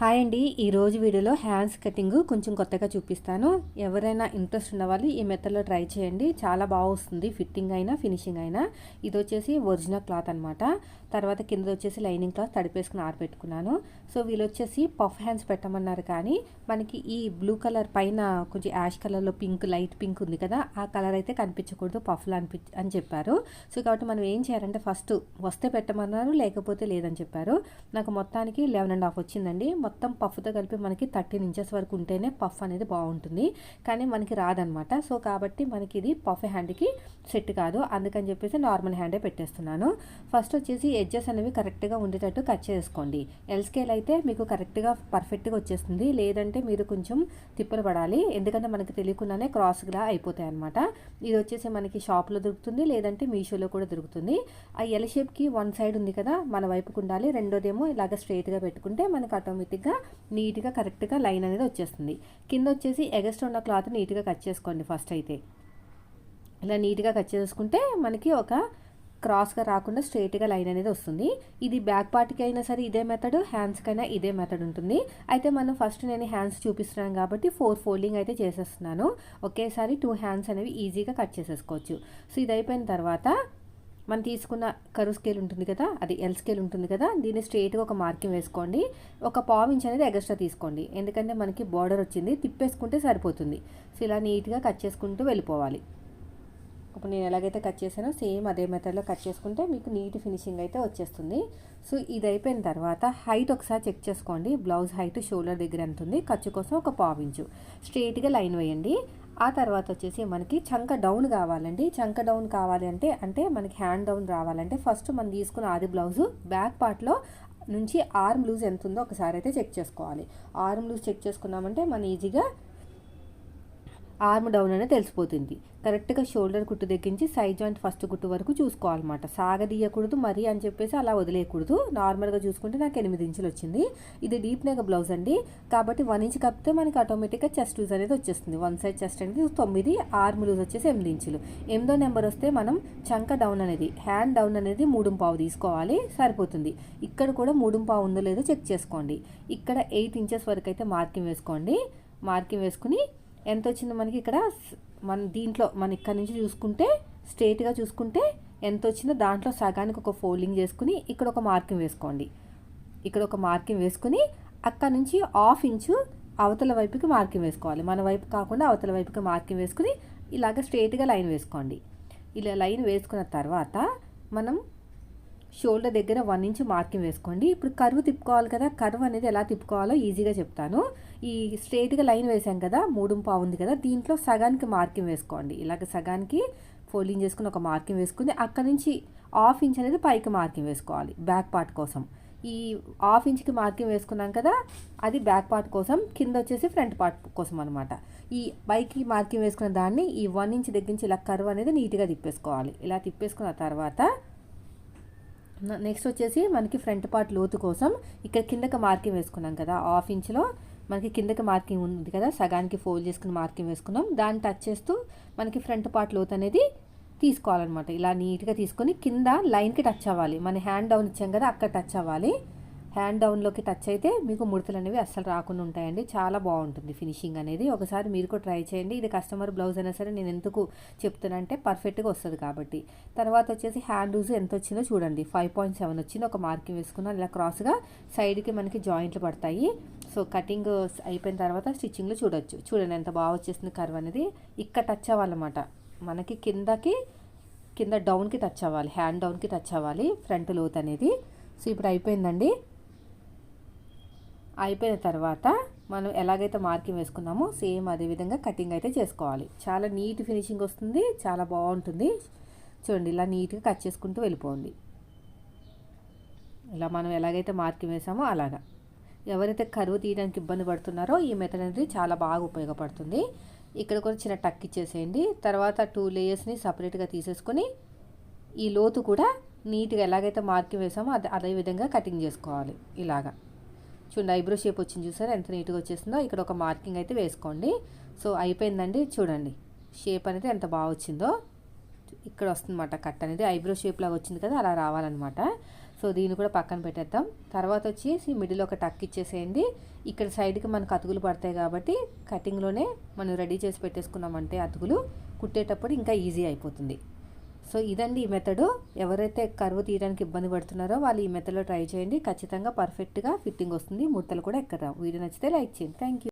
Hi అండి. ఈరోజు వీడియోలో హ్యాండ్స్ కటింగ్ కొంచెం కొత్తగా చూపిస్తాను. ఎవరైనా ఇంట్రెస్ట్ ఉన్నవాళ్ళు ఈ మెథడ్లో ట్రై చేయండి. చాలా బాగా వస్తుంది. ఫిట్టింగ్ అయినా ఫినిషింగ్ అయినా. ఇది వచ్చేసి ఒరిజినల్ క్లాత్ అనమాట తర్వాత కింద వచ్చేసి లైనింగ్ క్లాత్ తడిపేసుకుని ఆరబెట్టుకున్నాను. సో వీళ్ళు వచ్చేసి పఫ్ హ్యాండ్స్ పెట్టమన్నారు కానీ మనకి ఈ బ్లూ కలర్ పైన కొంచెం యాష్ కలర్లో పింక్ లైట్ పింక్ ఉంది కదా ఆ కలర్ అయితే కనిపించకూడదు. పఫ్లు అనిపి అని చెప్పారు. సో కాబట్టి మనం ఏం చేయాలంటే ఫస్ట్ వస్తే పెట్టమన్నారు లేకపోతే లేదని చెప్పారు. నాకు మొత్తానికి లెవెన్ అండ్ హాఫ్ వచ్చిందండి. మొత్తం పఫ్తో కలిపి మనకి థర్టీన్ ఇంచెస్ వరకు ఉంటేనే పఫ్ అనేది బాగుంటుంది. కానీ మనకి రాదనమాట. సో కాబట్టి మనకి ఇది పఫ్ హ్యాండ్కి సెట్ కాదు. అందుకని చెప్పేసి నార్మల్ హ్యాండే పెట్టేస్తున్నాను. ఫస్ట్ వచ్చేసి ఎడ్జెస్ అనేవి కరెక్ట్గా ఉండేటట్టు కట్ చేసుకోండి. ఎల్ స్కేల్ అయితే మీకు కరెక్ట్గా పర్ఫెక్ట్గా వచ్చేస్తుంది. లేదంటే మీరు కొంచెం తిప్పలు పడాలి. ఎందుకంటే మనకి తెలియకుండానే క్రాస్గా అయిపోతాయి అనమాట ఇది వచ్చేసి మనకి షాప్లో దొరుకుతుంది. లేదంటే మీషోలో కూడా దొరుకుతుంది. ఆ ఎల్ షేప్కి వన్ సైడ్ ఉంది కదా మన వైపుకు ఉండాలి. రెండోదేమో ఇలాగ స్ట్రైట్గా పెట్టుకుంటే మనకి ఆటోమేటిక్గా నీట్గా కరెక్ట్గా లైన్ అనేది వచ్చేస్తుంది. కింద వచ్చేసి ఎగస్ట్ ఉన్న క్లాత్ నీట్గా కట్ చేసుకోండి ఫస్ట్ అయితే. ఇలా నీట్గా కట్ చేసుకుంటే మనకి ఒక క్రాస్గా రాకుండా స్ట్రైట్గా లైన్ అనేది వస్తుంది. ఇది బ్యాక్ పార్ట్కి అయినా సరే ఇదే మెథడ్ హ్యాండ్స్కైనా ఇదే మెథడ్ ఉంటుంది. అయితే మనం ఫస్ట్ నేను హ్యాండ్స్ చూపిస్తున్నాను కాబట్టి ఫోర్ ఫోల్డింగ్ అయితే చేసేస్తున్నాను. ఒకేసారి టూ హ్యాండ్స్ అనేవి ఈజీగా కట్ చేసేసుకోవచ్చు. సో ఇది అయిపోయిన తర్వాత మనం తీసుకున్న కరువు స్కేల్ ఉంటుంది కదా అది ఎల్ స్కేల్ ఉంటుంది కదా దీన్ని స్ట్రేట్గా ఒక మార్కింగ్ వేసుకోండి. ఒక పావు ఇంచ్ అనేది ఎగస్ట్రా తీసుకోండి. ఎందుకంటే మనకి బార్డర్ వచ్చింది తిప్పేసుకుంటే సరిపోతుంది. సో ఇలా నీట్గా కట్ చేసుకుంటూ వెళ్ళిపోవాలి. ఇప్పుడు నేను ఎలాగైతే కట్ చేశానో సేమ్ అదే మెథడ్లో కట్ చేసుకుంటే మీకు నీట్ ఫినిషింగ్ అయితే వచ్చేస్తుంది. సో ఇది అయిపోయిన తర్వాత హైట్ ఒకసారి చెక్ చేసుకోండి. బ్లౌజ్ హైట్ షోల్డర్ దగ్గర ఎంత ఉంది? ఖర్చు కోసం ఒక పావు ఇంచు. లైన్ వేయండి. ఆ తర్వాత వచ్చేసి మనకి చంక డౌన్ కావాలండి. చంక డౌన్ కావాలి అంటే అంటే మనకి హ్యాండ్ డౌన్ రావాలంటే ఫస్ట్ మనం తీసుకున్న ఆది బ్లౌజు బ్యాక్ పార్ట్లో నుంచి ఆర్మ్ లూజ్ ఎంత ఉందో ఒకసారి అయితే చెక్ చేసుకోవాలి. ఆర్మ్ లూజ్ చెక్ చేసుకున్నామంటే మనం ఈజీగా ఆర్మ్ డౌన్ అనేది తెలిసిపోతుంది. కరెక్ట్గా షోల్డర్ కుట్టు దగ్గరించి సైడ్ జాయింట్ ఫస్ట్ కుట్టు వరకు చూసుకోవాలన్నమాట. సాగదీయకూడదు మరీ అని చెప్పేసి అలా వదిలేయకూడదు. నార్మల్గా చూసుకుంటే నాకు ఎనిమిది ఇంచులు వచ్చింది. ఇది డీప్ నెక్ బ్లౌజ్ అండి. కాబట్టి వన్ ఇంచ్ కప్పితే మనకి ఆటోమేటిక్గా చెస్ట్ లూజ్ అనేది వచ్చేస్తుంది. వన్ సైడ్ చెస్ట్ అనేది తొమ్మిది ఆర్మ్ లూజ్ వచ్చేసి ఎనిమిది ఇంచులు. ఎనిమిదో నెంబర్ వస్తే మనం చంక డౌన్ అనేది హ్యాండ్ డౌన్ అనేది మూడు పావు తీసుకోవాలి సరిపోతుంది. ఇక్కడ కూడా మూడు పావు ఉందో లేదో చెక్ చేసుకోండి. ఇక్కడ ఎయిట్ ఇంచెస్ వరకు అయితే మార్కింగ్ వేసుకోండి. మార్కింగ్ వేసుకుని ఎంత వచ్చిందో మనకి ఇక్కడ? మన దీంట్లో మన ఇక్కడ నుంచి చూసుకుంటే స్ట్రేట్గా చూసుకుంటే ఎంత వచ్చిందో దాంట్లో సగానికి ఒక ఫోల్డింగ్ చేసుకుని ఇక్కడ ఒక మార్కింగ్ వేసుకోండి. ఇక్కడ ఒక మార్కింగ్ వేసుకుని అక్కడ నుంచి హాఫ్ ఇంచు అవతల వైపుకి మార్కింగ్ వేసుకోవాలి. మన వైపు కాకుండా అవతల వైపుకి మార్కింగ్ వేసుకుని ఇలాగ స్ట్రేట్గా లైన్ వేసుకోండి. ఇలా లైన్ వేసుకున్న తర్వాత మనం షోల్డర్ దగ్గర వన్ ఇంచ్ మార్కింగ్ వేసుకోండి. ఇప్పుడు కరువు తిప్పుకోవాలి కదా కరువు అనేది ఎలా తిప్పుకోవాలో ఈజీగా చెప్తాను. ఈ స్ట్రైట్గా లైన్ వేసాం కదా మూడు పావు ఉంది కదా దీంట్లో సగానికి మార్కింగ్ వేసుకోండి. ఇలాగ సగానికి ఫోల్డింగ్ చేసుకుని ఒక మార్కింగ్ వేసుకుని అక్కడ నుంచి హాఫ్ ఇంచ్ అనేది పైకి మార్కింగ్ వేసుకోవాలి బ్యాక్ పార్ట్ కోసం. ఈ హాఫ్ ఇంచ్కి మార్కింగ్ వేసుకున్నాం కదా అది బ్యాక్ పార్ట్ కోసం కింద వచ్చేసి ఫ్రంట్ పార్ట్ కోసం అనమాట ఈ పైకి మార్కింగ్ వేసుకున్న దాన్ని ఈ వన్ ఇంచ్ దగ్గర నుంచి ఇలా కరువు అనేది నీట్గా తిప్పేసుకోవాలి. ఇలా తిప్పేసుకున్న తర్వాత నెక్స్ట్ వచ్చేసి మనకి ఫ్రంట్ పార్ట్ లోతు కోసం ఇక్కడ కిందకి మార్కింగ్ వేసుకున్నాం కదా. హాఫ్ ఇంచ్లో మనకి కిందకి మార్కింగ్ ఉంది కదా. సగానికి ఫోల్డ్ చేసుకుని మార్కింగ్ వేసుకున్నాం. దాన్ని టచ్ చేస్తూ మనకి ఫ్రంట్ పార్ట్ లోతు అనేది తీసుకోవాలన్నమాట. ఇలా నీట్గా తీసుకొని కింద లైన్కి టచ్ అవ్వాలి. మన హ్యాండ్ డౌన్ ఇచ్చాం కదా అక్కడ టచ్ అవ్వాలి. హ్యాండ్ డౌన్లోకి టచ్ అయితే మీకు ముడతలు అనేవి అస్సలు రాకుండా ఉంటాయండి. చాలా బాగుంటుంది ఫినిషింగ్ అనేది. ఒకసారి మీరు కూడా ట్రై చేయండి. ఇది కస్టమర్ బ్లౌజ్ అయినా సరే నేను ఎందుకు చెప్తానంటే పర్ఫెక్ట్గా వస్తుంది కాబట్టి. తర్వాత వచ్చేసి హ్యాండ్ లూజ్ ఎంత వచ్చిందో చూడండి. ఫైవ్ పాయింట్ సెవెన్ వచ్చింది. ఒక మార్కింగ్ వేసుకున్నాను. ఇలా క్రాస్గా సైడ్కి మనకి జాయింట్లు పడతాయి. సో కటింగ్ అయిపోయిన తర్వాత స్టిచ్చింగ్లో చూడొచ్చు. చూడండి ఎంత బాగా వచ్చేసింది కర్వ్ అనేది. ఇక్కడ టచ్ అవ్వాలన్నమాట. మనకి కిందకి కింద డౌన్కి టచ్ అవ్వాలి. హ్యాండ్ డౌన్కి టచ్ అవ్వాలి. ఫ్రంట్ లోత్ అనేది. సో ఇప్పుడు అయిపోయిందండి. అయిపోయిన తర్వాత మనం ఎలాగైతే మార్కింగ్ వేసుకున్నామో సేమ్ అదే విధంగా కటింగ్ అయితే చేసుకోవాలి. చాలా నీట్ ఫినిషింగ్ వస్తుంది చాలా బాగుంటుంది. చూడండి ఇలా నీట్గా కట్ చేసుకుంటూ వెళ్ళిపోండి. ఇలా మనం ఎలాగైతే మార్కింగ్ వేసామో అలాగా. ఎవరైతే కరువు తీయడానికి ఇబ్బంది పడుతున్నారో ఈ మెథడ్ అనేది చాలా బాగా ఉపయోగపడుతుంది. ఇక్కడ కూడా చిన్న టక్ ఇచ్చేసేయండి. తర్వాత టూ లేయర్స్ని సపరేట్గా తీసేసుకొని ఈ లోతు కూడా నీట్గా ఎలాగైతే మార్కింగ్ వేసామో అదే అదే విధంగా కటింగ్ చేసుకోవాలి. ఇలాగా. చూడండి ఐబ్రో షేప్ వచ్చింది చూసారా? ఎంత నీట్గా వచ్చేసిందో. ఇక్కడ ఒక మార్కింగ్ అయితే వేసుకోండి. సో అయిపోయిందండి. చూడండి షేప్ అనేది ఎంత బాగా వచ్చిందో. ఇక్కడ వస్తుందన్నమాట కట్ అనేది. ఐబ్రో షేప్ లాగా వచ్చింది కదా అలా రావాలన్నమాట. సో దీన్ని కూడా పక్కన పెట్టేద్దాం. తర్వాత వచ్చేసి మిడిల్ ఒక టక్ ఇచ్చేసేయండి. ఇక్కడ సైడ్కి మనకు అతుకులు పడతాయి కాబట్టి కటింగ్లోనే మనం రెడీ చేసి పెట్టేసుకున్నామంటే అతుకులు కుట్టేటప్పుడు ఇంకా ఈజీ అయిపోతుంది. సో ఇదండి ఈ మెథడు ఎవరైతే కరువు తీయడానికి ఇబ్బంది పడుతున్నారో వాళ్ళు ఈ మెథడ్లో ట్రై చేయండి. ఖచ్చితంగా పర్ఫెక్ట్గా ఫిట్టింగ్ వస్తుంది. ముడతలు కూడా ఎక్కడ వీడియో నచ్చితే లైక్ చేయండి. Thank you